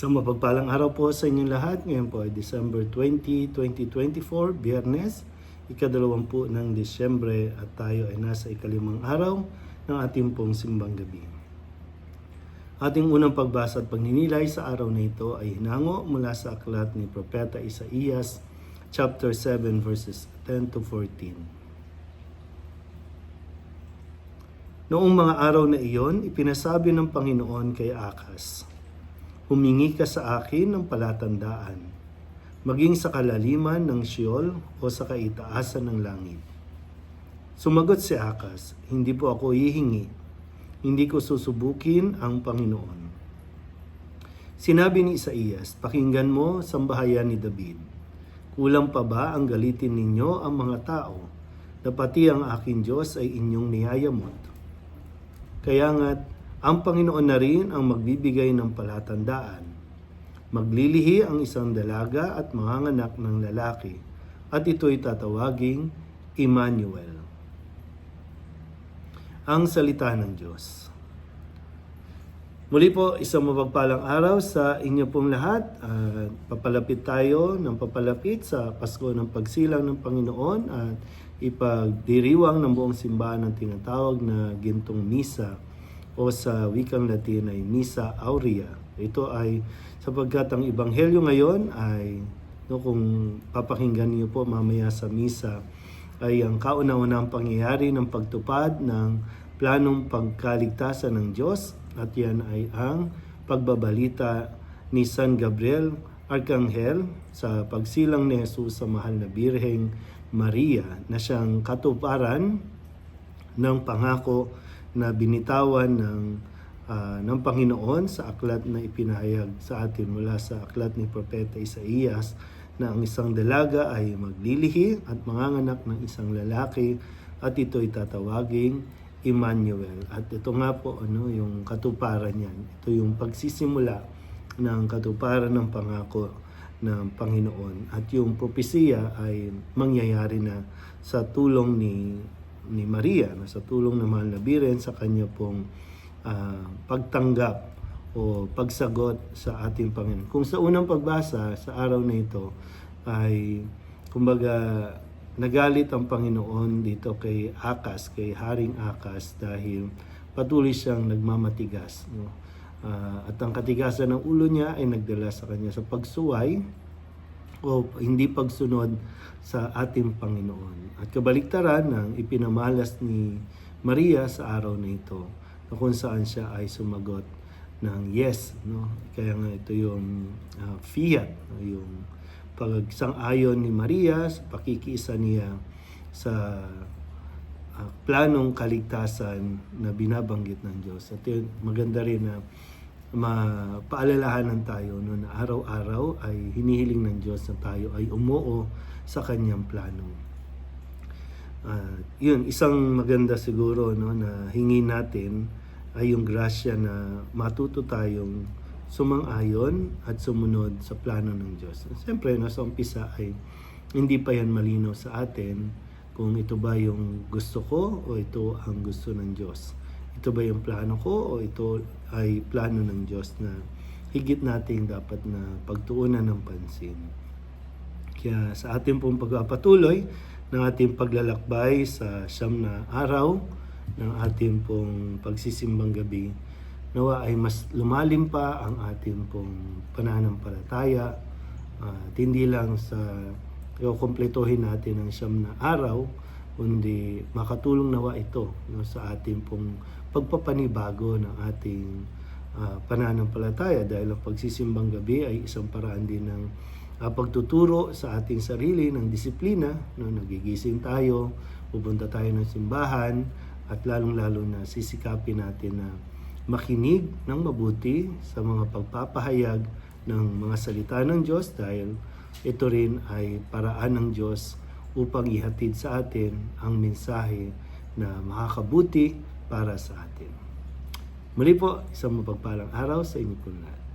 Isang mapagpalang araw po sa inyong lahat. Ngayon po ay December 20, 2024, Biyernes, ikadalawampu ng Disyembre at tayo ay nasa ikalimang araw ng ating pong simbang gabi. Ating unang pagbasa at pagninilay sa araw na ito ay hinango mula sa aklat ni Propeta Isaías, chapter 7, verses 10 to 14. Noong mga araw na iyon, ipinasabi ng Panginoon kay Akas, Humingi ka sa akin ng palatandaan, maging sa kalaliman ng Sheol o sa kaitaasan ng langit. Sumagot si Akas, Hindi po ako hihingi, hindi ko susubukin ang Panginoon. Sinabi ni Isaías, Pakinggan mo, sambahayan ni David. Kulang pa ba ang galitin ninyo ang mga tao, na pati ang aking Diyos ay inyong niyayamot? Kaya nga't ang Panginoon na rin ang magbibigay ng palatandaan. Maglilihi ang isang dalaga at manganganak ng lalaki, at ito'y tatawaging Emmanuel. Ang salita ng Diyos. Muli po, isang mapagpalang araw sa inyo pong lahat. Uh, papalapit tayo ng papalapit sa Pasko ng Pagsilang ng Panginoon at ipagdiriwang ng buong simbahan ng tinatawag na Gintong Misa o sa wikang Latin ay Misa Aurea. Ito ay sapagkat ang Ebanghelyo ngayon ay no, kung papakinggan niyo po mamaya sa Misa ay ang kauna-unang pangyayari ng pagtupad ng planong pagkaligtasan ng Diyos at yan ay ang pagbabalita ni San Gabriel Arkanghel sa pagsilang ni Jesus sa mahal na Birheng Maria na siyang katuparan ng pangako na binitawan ng uh, ng Panginoon sa aklat na ipinahayag sa atin mula sa aklat ni Propeta Isaías na ang isang dalaga ay maglilihi at manganganak ng isang lalaki at ito'y tatawaging Emmanuel. At ito nga po ano yung katuparan niyan. Ito yung pagsisimula ng katuparan ng pangako ng Panginoon. At yung propesiya ay mangyayari na sa tulong ni ni Maria, na sa tulong ng mahal na Biren sa kanya pong uh, pagtanggap o pagsagot sa ating Panginoon. Kung sa unang pagbasa sa araw na ito ay kumbaga nagalit ang Panginoon dito kay Akas, kay Haring Akas dahil patuloy siyang nagmamatigas. No? Uh, at ang katigasan ng ulo niya ay nagdala sa kanya sa pagsuway o hindi pagsunod sa ating Panginoon. At kabaliktaran ng ipinamalas ni Maria sa araw na ito na kung saan siya ay sumagot ng yes. No? Kaya nga ito yung uh, fiat, no? yung pagsang-ayon ni Maria sa pakikiisa niya sa uh, planong kaligtasan na binabanggit ng Diyos. At yun, maganda rin na mapaalalahanan tayo no, na araw-araw ay hinihiling ng Diyos na tayo ay umuo sa kanyang plano. Uh, yun, isang maganda siguro no, na hingi natin ay yung grasya na matuto tayong sumang-ayon at sumunod sa plano ng Diyos. Siyempre, nasa umpisa ay hindi pa yan malinaw sa atin kung ito ba yung gusto ko o ito ang gusto ng Diyos. Ito ba yung plano ko o ito ay plano ng Diyos na higit nating dapat na pagtuunan ng pansin. Kaya sa ating pong pagpapatuloy ng ating paglalakbay sa siyam na araw ng ating pong pagsisimbang gabi, nawa ay mas lumalim pa ang ating pong pananampalataya at hindi lang sa kumpletuhin natin ang siyam na araw kundi makatulong nawa ito no, sa ating pong pagpapanibago ng ating uh, pananampalataya dahil ang pagsisimbang gabi ay isang paraan din ng uh, pagtuturo sa ating sarili ng disiplina no, nagigising tayo pupunta tayo ng simbahan at lalong-lalo na sisikapin natin na makinig ng mabuti sa mga pagpapahayag ng mga salita ng Diyos dahil ito rin ay paraan ng Diyos upang ihatid sa atin ang mensahe na makakabuti para sa atin. Muli po, isang mapagpalang araw sa inyo po lahat.